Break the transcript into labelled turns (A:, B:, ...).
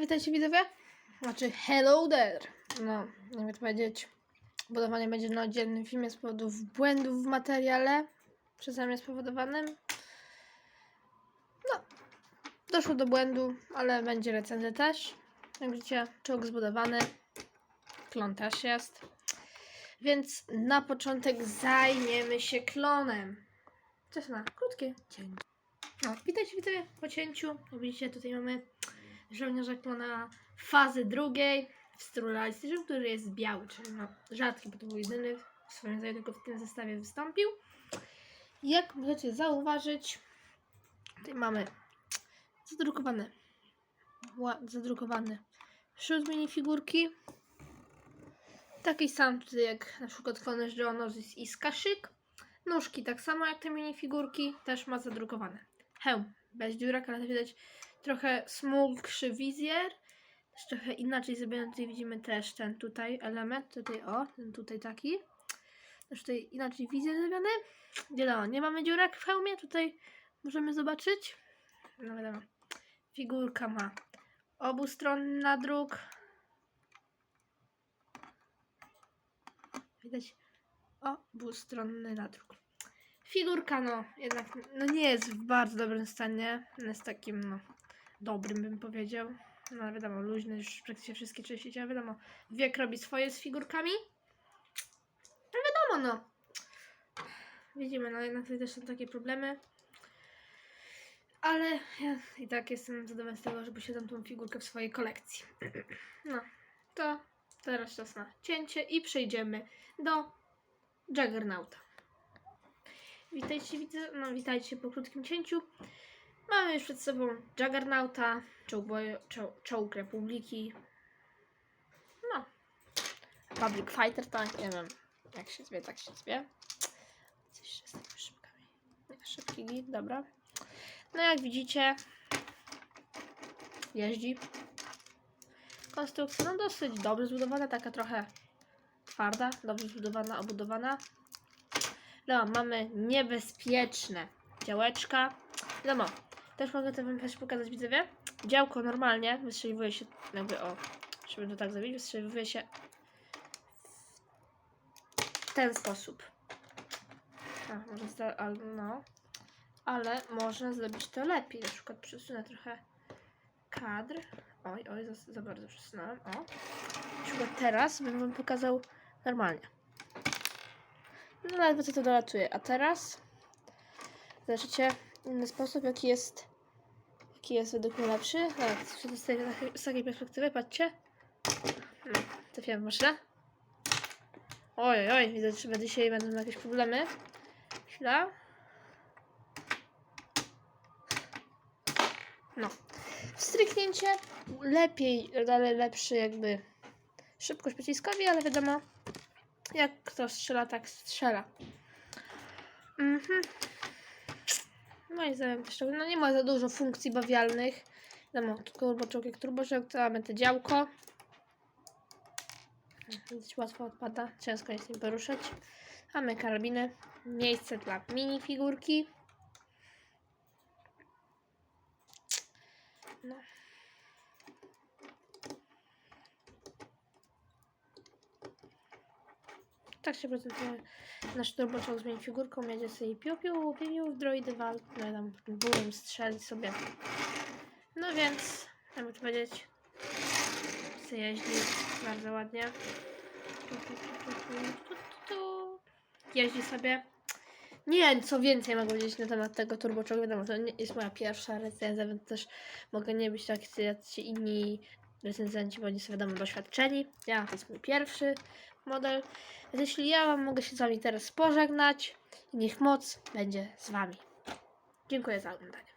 A: Witajcie widzowie. Znaczy, hello there. No, nie wiem to powiedzieć. Budowanie będzie na oddzielnym filmie z powodu błędów w materiale przeze mnie spowodowanym. No, doszło do błędu, ale będzie recenzja też. Jak widzicie, czołg zbudowany. Klon też jest. Więc na początek zajmiemy się klonem. Czas na krótkie cięcie. No, witajcie widzowie po cięciu. Jak widzicie, tutaj mamy żołnierza klona fazy drugiej w stylu który jest biały, czyli no, rzadki, bo to był jedyny w swoim rodzaju tylko w tym zestawie wystąpił. Jak możecie zauważyć, tutaj mamy zadrukowane, zadrukowany wśród minifigurki. Taki sam tutaj jak na przykład klon Geonosis i Skaszyk. Nóżki tak samo jak te minifigurki, też ma zadrukowane. Hełm bez dziurek, ale widać trochę smulkszy wizjer. Też trochę inaczej zrobiony. Tutaj widzimy też ten tutaj element. Tutaj o, ten tutaj taki. Też tutaj inaczej wizjer zrobiony. Wiadomo, nie mamy dziurek w hełmie. Tutaj możemy zobaczyć. No wiadomo. Figurka ma obustronny nadruk. Widać obustronny nadruk. Figurka, no, jednak no nie jest w bardzo dobrym stanie. Jest takim, no, dobrym bym powiedział. No ale wiadomo, luźny już praktycznie wszystkie części ciała, wiadomo. Wiek robi swoje z figurkami. No wiadomo, no. Widzimy, no jednak tutaj też są takie problemy. Ale ja i tak jestem zadowolona z tego, że posiadam tą figurkę w swojej kolekcji. No, to teraz czas na cięcie i przejdziemy do Juggernauta. Witajcie, widzę, no witajcie po krótkim cięciu. Mamy już przed sobą Juggernauta, czołg, czołg Republiki. No. Public Fighter, tak, nie wiem jak się zwie, tak się zwie. Coś się z tymi szybkami. Szybki git, dobra. No jak widzicie, jeździ. Konstrukcja, no dosyć dobrze zbudowana, taka trochę twarda, dobrze zbudowana, obudowana. No, mamy niebezpieczne działeczka. No, też mogę to wam też pokazać widzowie. Działko normalnie wystrzeliwuje się jakby o, żeby to tak zrobić, wystrzeliwuje się w ten sposób. A, może no. Ale można zrobić to lepiej. Na przykład przesunę trochę kadr. Oj, oj, za, za bardzo przesunąłem. O. Na przykład teraz bym wam pokazał normalnie. No ledwo co to dolatuje. A teraz zobaczycie sposób, jaki jest jaki jest według mnie lepszy. Z takiej perspektywy, patrzcie. No, trafiłem w maszynę. Oj, oj, widzę, że dzisiaj będą jakieś problemy. Chwila. No. Wstryknięcie lepiej, ale lepszy jakby szybkość pociskowi, ale wiadomo, jak kto strzela, tak strzela. Mhm. No i zamiast też, no nie ma za dużo funkcji bawialnych. Wiadomo, turboczok jak turboczok, to mamy te działko. Dość łatwo odpada, ciężko jest nim poruszać. Mamy karabiny, miejsce dla minifigurki. No. Tak się prezentuje nasz turboczok z minifigurką. Jedzie sobie piu piu, piu, w droidy wal. No tam bułem strzeli sobie. No więc, jakby to powiedzieć, se jeździ bardzo ładnie. Jeździ sobie. Nie wiem, co więcej mogę powiedzieć na temat tego turboczogu. Wiadomo, to nie jest moja pierwsza recenzja, więc też mogę nie być tak jak ci inni recenzenci, bo oni są wiadomo doświadczeni. Ja to jest mój pierwszy model. Więc jeśli ja wam mogę się z wami teraz pożegnać, niech moc będzie z wami. Dziękuję za oglądanie.